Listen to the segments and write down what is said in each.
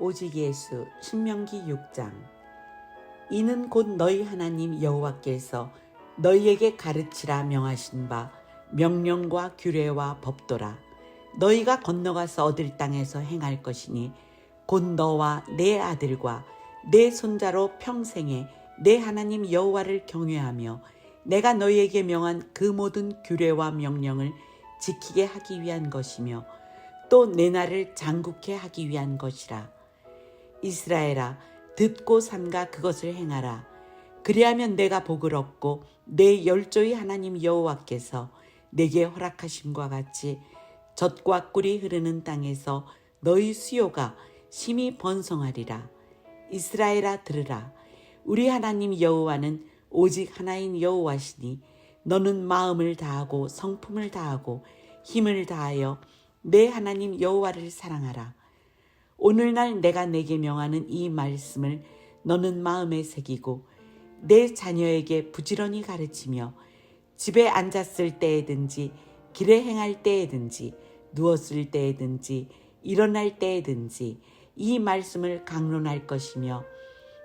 오직 예수 신명기 6장. 이는 곧 너희 하나님 여호와께서 너희에게 가르치라 명하신 바 명령과 규례와 법도라. 너희가 건너가서 얻을 땅에서 행할 것이니 곧 너와 내 아들과 내 손자로 평생에 내 하나님 여호와를 경외하며 내가 너희에게 명한 그 모든 규례와 명령을 지키게 하기 위한 것이며 또내 날을 장국케 하기 위한 것이라 이스라엘아 듣고 삼가 그것을 행하라. 그리하면 내가 복을 얻고 내 열조의 하나님 여호와께서 내게 허락하심과 같이 젖과 꿀이 흐르는 땅에서 너희 수요가 심히 번성하리라. 이스라엘아 들으라. 우리 하나님 여호와는 오직 하나인 여호와시니 너는 마음을 다하고 성품을 다하고 힘을 다하여 내 하나님 여호와를 사랑하라 오늘날 내가 내게 명하는 이 말씀을 너는 마음에 새기고 내 자녀에게 부지런히 가르치며 집에 앉았을 때에든지 길에 행할 때에든지 누웠을 때에든지 일어날 때에든지 이 말씀을 강론할 것이며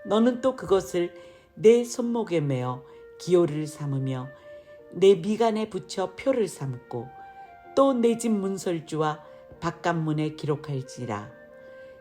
너는 또 그것을 내 손목에 매어 기호를 삼으며 내 미간에 붙여 표를 삼고 또 내 집 문설주와 바깥문에 기록할지라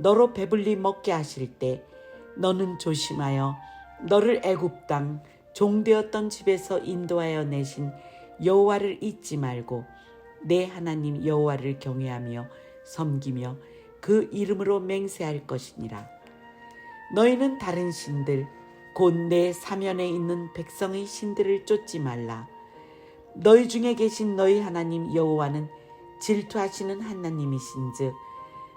너로 배불리 먹게 하실 때 너는 조심하여 너를 애굽 땅 종되었던 집에서 인도하여 내신 여호와를 잊지 말고 내 하나님 여호와를 경외하며 섬기며 그 이름으로 맹세할 것이니라. 너희는 다른 신들 곧 내 사면에 있는 백성의 신들을 쫓지 말라. 너희 중에 계신 너희 하나님 여호와는 질투하시는 하나님이신즉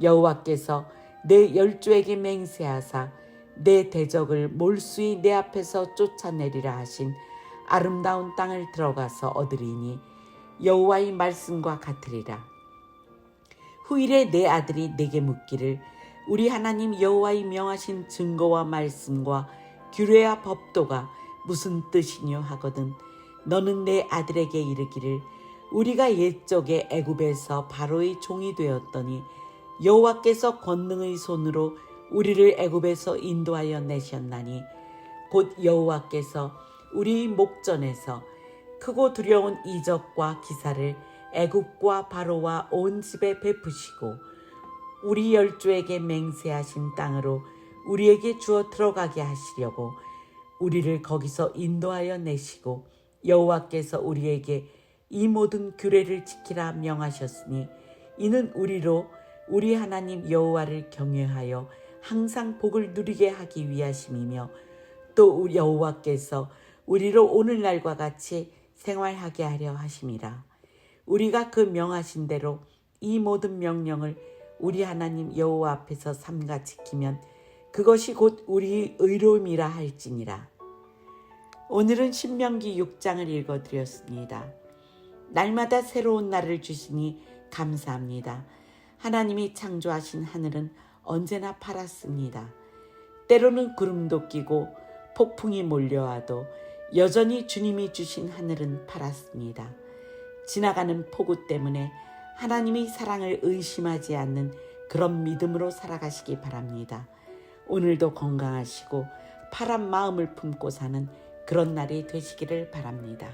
여호와께서 내 열조에게 맹세하사 내 대적을 몰수히 내 앞에서 쫓아내리라 하신 아름다운 땅을 들어가서 얻으리니 여호와의 말씀과 같으리라. 후일에 내 아들이 내게 묻기를 우리 하나님 여호와의 명하신 증거와 말씀과 규례와 법도가 무슨 뜻이뇨 하거든 너는 내 아들에게 이르기를 우리가 옛적에 애굽에서 바로의 종이 되었더니 여호와께서 권능의 손으로 우리를 애굽에서 인도하여 내셨나니 곧 여호와께서 우리 목전에서 크고 두려운 이적과 기사를 애굽과 바로와 온 집에 베푸시고 우리 열조에게 맹세하신 땅으로 우리에게 주어 들어가게 하시려고 우리를 거기서 인도하여 내시고 여호와께서 우리에게 이 모든 규례를 지키라 명하셨으니 이는 우리로 우리 하나님 여호와를 경외하여 항상 복을 누리게 하기 위하심이며 또 여호와께서 우리로 오늘날과 같이 생활하게 하려 하심이라 우리가 그 명하신 대로 이 모든 명령을 우리 하나님 여호와 앞에서 삼가 지키면 그것이 곧 우리 의로움이라 할지니라 오늘은 신명기 6장을 읽어 드렸습니다. 날마다 새로운 날을 주시니 감사합니다. 하나님이 창조하신 하늘은 언제나 파랗습니다. 때로는 구름도 끼고 폭풍이 몰려와도 여전히 주님이 주신 하늘은 파랗습니다. 지나가는 폭우 때문에 하나님의 사랑을 의심하지 않는 그런 믿음으로 살아가시기 바랍니다. 오늘도 건강하시고 파란 마음을 품고 사는 그런 날이 되시기를 바랍니다.